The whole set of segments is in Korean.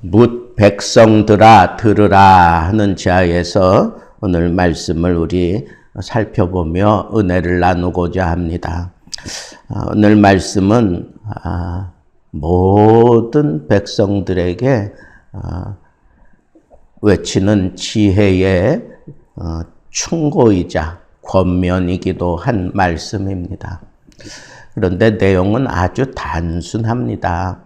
묻 백성들아 들으라 하는 지하에서 오늘 말씀을 우리 살펴보며 은혜를 나누고자 합니다. 아, 오늘 말씀은 아, 모든 백성들에게 아, 외치는 지혜의 어, 충고이자 권면이기도 한 말씀입니다. 그런데 내용은 아주 단순합니다.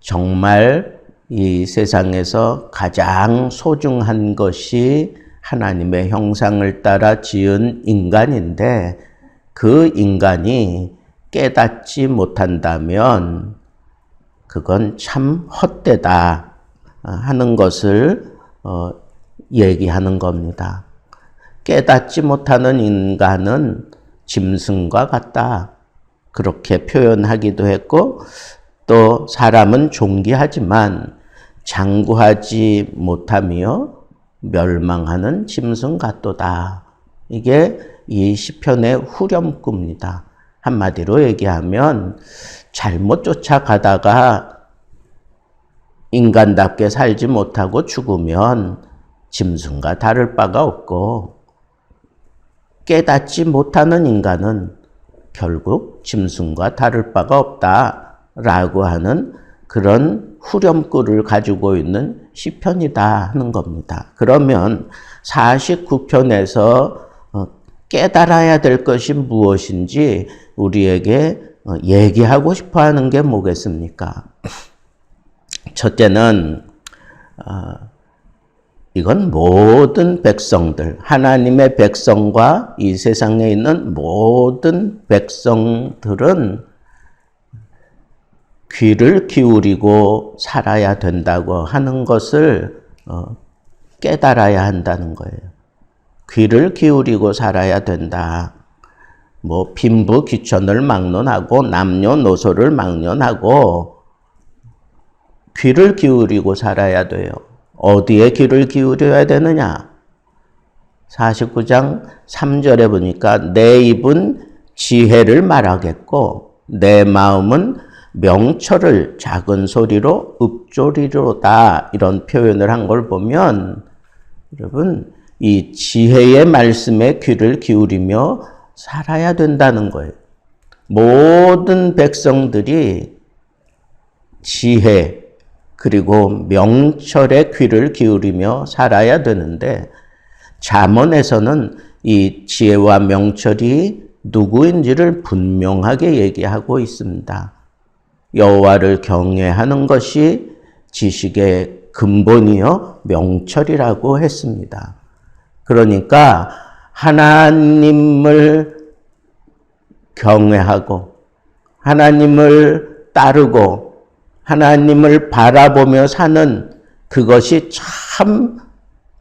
정말 이 세상에서 가장 소중한 것이 하나님의 형상을 따라 지은 인간인데 그 인간이 깨닫지 못한다면 그건 참 헛되다 하는 것을 어, 얘기하는 겁니다. 깨닫지 못하는 인간은 짐승과 같다. 그렇게 표현하기도 했고 또 사람은 존귀하지만 장구하지 못하며 멸망하는 짐승 같도다. 이게 이 시편의 후렴구입니다. 한마디로 얘기하면 잘못 쫓아가다가 인간답게 살지 못하고 죽으면 짐승과 다를 바가 없고 깨닫지 못하는 인간은 결국 짐승과 다를 바가 없다라고 하는 그런 후렴구를 가지고 있는 시편이다 하는 겁니다. 그러면 49편에서 어, 깨달아야 될 것이 무엇인지 우리에게 어, 얘기하고 싶어 하는 게 뭐겠습니까? 첫째는, 어, 이건 모든 백성들, 하나님의 백성과 이 세상에 있는 모든 백성들은 귀를 기울이고 살아야 된다고 하는 것을 어, 깨달아야 한다는 거예요. 귀를 기울이고 살아야 된다. 뭐 빈부 귀천을 막론하고 남녀노소를 막론하고 귀를 기울이고 살아야 돼요. 어디에 귀를 기울여야 되느냐? 49장 3절에 보니까 내 입은 지혜를 말하겠고 내 마음은 명철을 작은 소리로 읊조리로다 이런 표현을 한 걸 보면 여러분 이 지혜의 말씀에 귀를 기울이며 살아야 된다는 거예요. 모든 백성들이 지혜 그리고 명철에 귀를 기울이며 살아야 되는데 잠언에서는 이 지혜와 명철이 누구인지를 분명하게 얘기하고 있습니다. 여호와를 경외하는 것이 지식의 근본이요 명철이라고 했습니다. 그러니까 하나님을 경외하고 하나님을 따르고 하나님을 바라보며 사는 그것이 참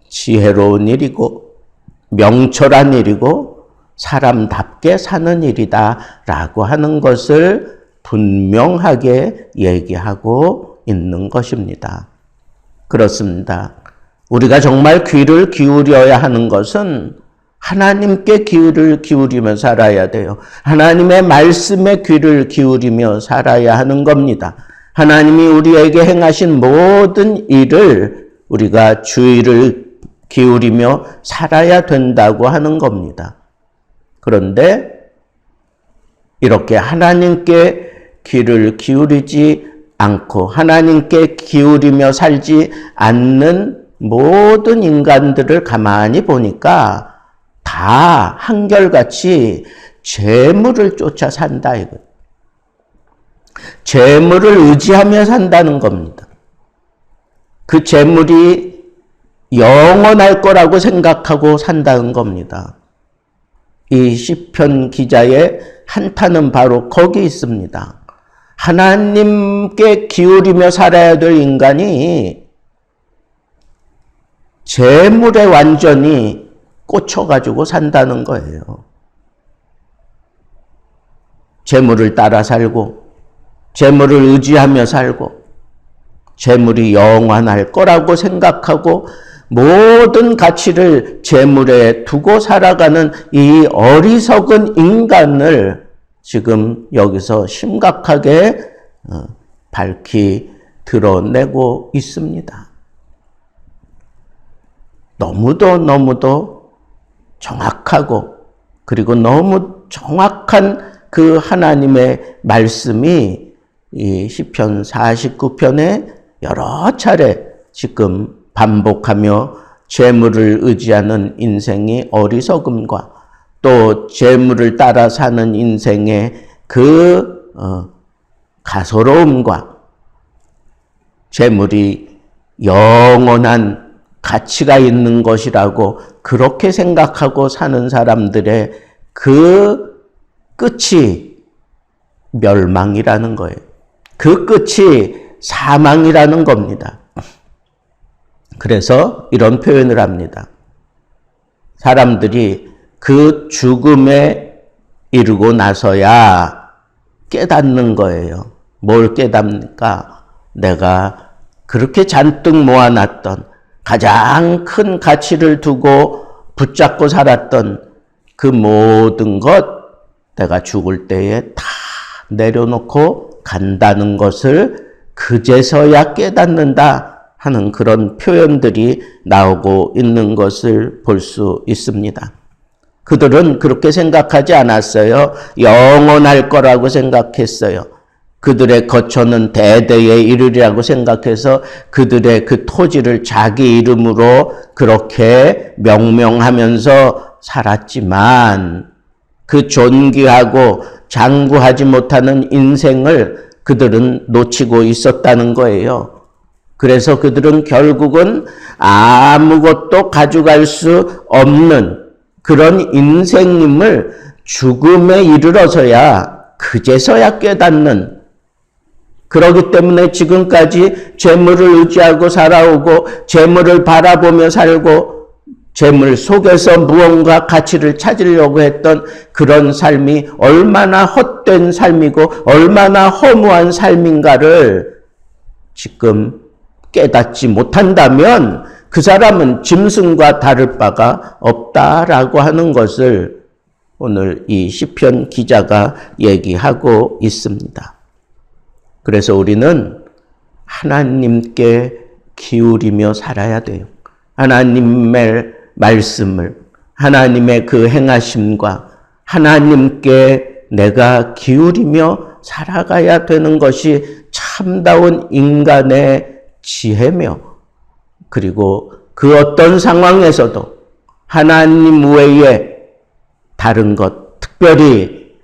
지혜로운 일이고 명철한 일이고 사람답게 사는 일이다라고 하는 것을 분명하게 얘기하고 있는 것입니다. 그렇습니다. 우리가 정말 귀를 기울여야 하는 것은 하나님께 귀를 기울이며 살아야 돼요. 하나님의 말씀에 귀를 기울이며 살아야 하는 겁니다. 하나님이 우리에게 행하신 모든 일을 우리가 주의를 기울이며 살아야 된다고 하는 겁니다. 그런데 이렇게 하나님께 귀를 기울이지 않고 하나님께 기울이며 살지 않는 모든 인간들을 가만히 보니까 다 한결같이 재물을 쫓아 산다 이거. 재물을 의지하며 산다는 겁니다. 그 재물이 영원할 거라고 생각하고 산다는 겁니다. 이 시편 기자의 한타는 바로 거기 있습니다. 하나님께 기울이며 살아야 될 인간이 재물에 완전히 꽂혀가지고 산다는 거예요. 재물을 따라 살고, 재물을 의지하며 살고, 재물이 영원할 거라고 생각하고, 모든 가치를 재물에 두고 살아가는 이 어리석은 인간을 지금 여기서 심각하게 어, 밝히 드러내고 있습니다. 너무도 너무도 정확하고 그리고 너무 정확한 그 하나님의 말씀이 이 시편 49편에 여러 차례 지금 반복하며 재물을 의지하는 인생이 어리석음과 또 재물을 따라 사는 인생의 그 어, 가소로움과 재물이 영원한 가치가 있는 것이라고 그렇게 생각하고 사는 사람들의 그 끝이 멸망이라는 거예요. 그 끝이 사망이라는 겁니다. 그래서 이런 표현을 합니다. 사람들이 그 죽음에 이르고 나서야 깨닫는 거예요. 뭘 깨닫니까? 내가 그렇게 잔뜩 모아놨던 가장 큰 가치를 두고 붙잡고 살았던 그 모든 것 내가 죽을 때에 다 내려놓고 간다는 것을 그제서야 깨닫는다 하는 그런 표현들이 나오고 있는 것을 볼 수 있습니다. 그들은 그렇게 생각하지 않았어요. 영원할 거라고 생각했어요. 그들의 거처는 대대에 이르리라고 생각해서 그들의 그 토지를 자기 이름으로 그렇게 명명하면서 살았지만 그 존귀하고 장구하지 못하는 인생을 그들은 놓치고 있었다는 거예요. 그래서 그들은 결국은 아무것도 가져갈 수 없는 그런 인생임을 죽음에 이르러서야 그제서야 깨닫는 그러기 때문에 지금까지 재물을 의지하고 살아오고 재물을 바라보며 살고 재물 속에서 무언가 가치를 찾으려고 했던 그런 삶이 얼마나 헛된 삶이고 얼마나 허무한 삶인가를 지금 깨닫지 못한다면 그 사람은 짐승과 다를 바가 없다라고 하는 것을 오늘 이 시편 기자가 얘기하고 있습니다. 그래서 우리는 하나님께 기울이며 살아야 돼요. 하나님의 말씀을 하나님의 그 행하심과 하나님께 내가 기울이며 살아가야 되는 것이 참다운 인간의 지혜며 그리고 그 어떤 상황에서도 하나님 외에 다른 것, 특별히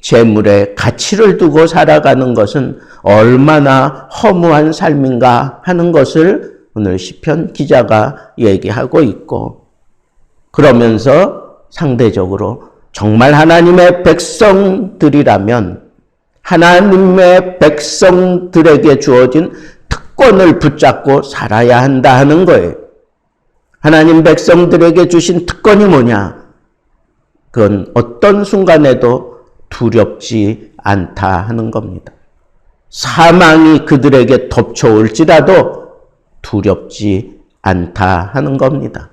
재물의 가치를 두고 살아가는 것은 얼마나 허무한 삶인가 하는 것을 오늘 시편 기자가 얘기하고 있고 그러면서 상대적으로 정말 하나님의 백성들이라면 하나님의 백성들에게 주어진 특권을 붙잡고 살아야 한다 하는 거예요. 하나님 백성들에게 주신 특권이 뭐냐? 그건 어떤 순간에도 두렵지 않다 하는 겁니다. 사망이 그들에게 덮쳐올지라도 두렵지 않다 하는 겁니다.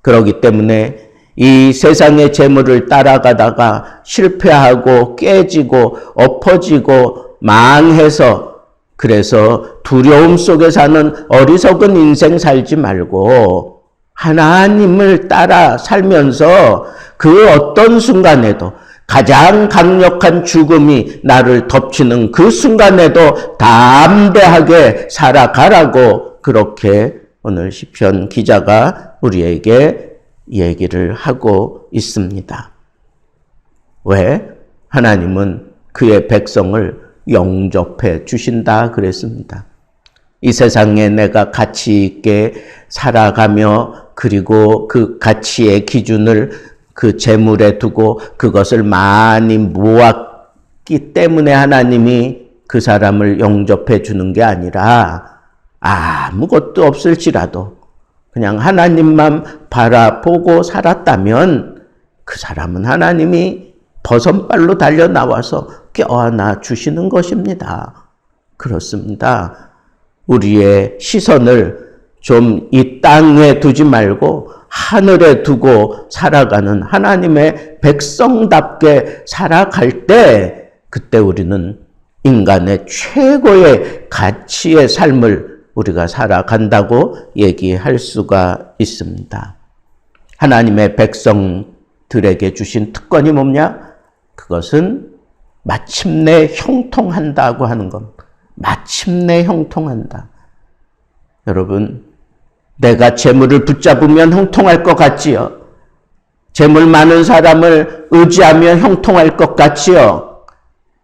그러기 때문에 이 세상의 재물을 따라가다가 실패하고 깨지고 엎어지고 망해서 그래서 두려움 속에 사는 어리석은 인생 살지 말고 하나님을 따라 살면서 그 어떤 순간에도 가장 강력한 죽음이 나를 덮치는 그 순간에도 담대하게 살아가라고 그렇게 오늘 시편 기자가 우리에게 얘기를 하고 있습니다. 왜? 하나님은 그의 백성을 영접해 주신다 그랬습니다. 이 세상에 내가 가치 있게 살아가며 그리고 그 가치의 기준을 그 재물에 두고 그것을 많이 모았기 때문에 하나님이 그 사람을 영접해 주는 게 아니라 아무것도 없을지라도 그냥 하나님만 바라보고 살았다면 그 사람은 하나님이 버선발로 달려 나와서 껴안아 주시는 것입니다. 그렇습니다. 우리의 시선을 좀 이 땅에 두지 말고 하늘에 두고 살아가는 하나님의 백성답게 살아갈 때 그때 우리는 인간의 최고의 가치의 삶을 우리가 살아간다고 얘기할 수가 있습니다. 하나님의 백성들에게 주신 특권이 뭐냐? 그것은 마침내 형통한다고 하는 겁니다. 마침내 형통한다. 여러분, 내가 재물을 붙잡으면 형통할 것 같지요? 재물 많은 사람을 의지하면 형통할 것 같지요?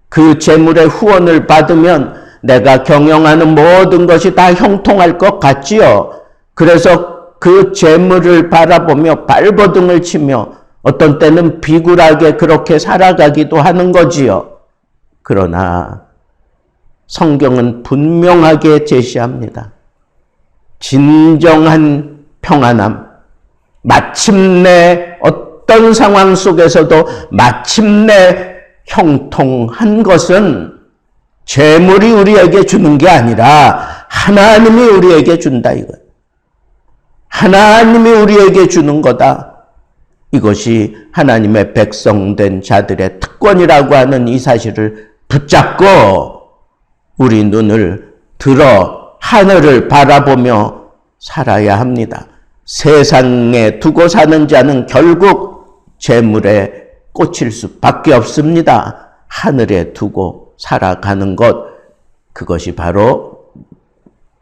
그 재물의 후원을 받으면 내가 경영하는 모든 것이 다 형통할 것 같지요? 그래서 그 재물을 바라보며 발버둥을 치며 어떤 때는 비굴하게 그렇게 살아가기도 하는 거지요. 그러나 성경은 분명하게 제시합니다. 진정한 평안함, 마침내 어떤 상황 속에서도 마침내 형통한 것은 재물이 우리에게 주는 게 아니라 하나님이 우리에게 준다 이거. 하나님이 우리에게 주는 거다. 이것이 하나님의 백성된 자들의 특권이라고 하는 이 사실을 붙잡고 우리 눈을 들어 하늘을 바라보며 살아야 합니다. 세상에 두고 사는 자는 결국 재물에 꽂힐 수밖에 없습니다. 하늘에 두고 살아가는 것, 그것이 바로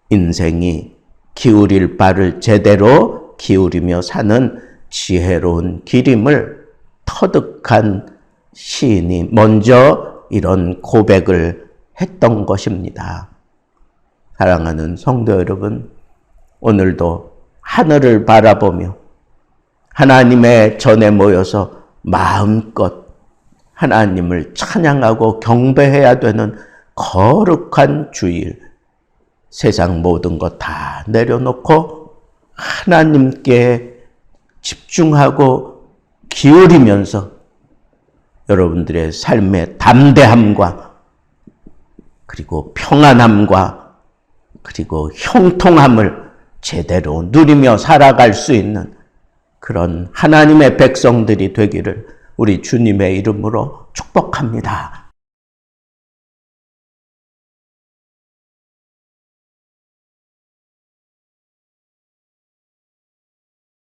인생이 기울일 바를 제대로 기울이며 사는 지혜로운 길임을 터득한 시인이 먼저 이런 고백을 했던 것입니다. 사랑하는 성도 여러분, 오늘도 하늘을 바라보며 하나님의 전에 모여서 마음껏 하나님을 찬양하고 경배해야 되는 거룩한 주일, 세상 모든 것 다 내려놓고 하나님께 집중하고 기울이면서 여러분들의 삶의 담대함과 그리고 평안함과 그리고 형통함을 제대로 누리며 살아갈 수 있는 그런 하나님의 백성들이 되기를 우리 주님의 이름으로 축복합니다.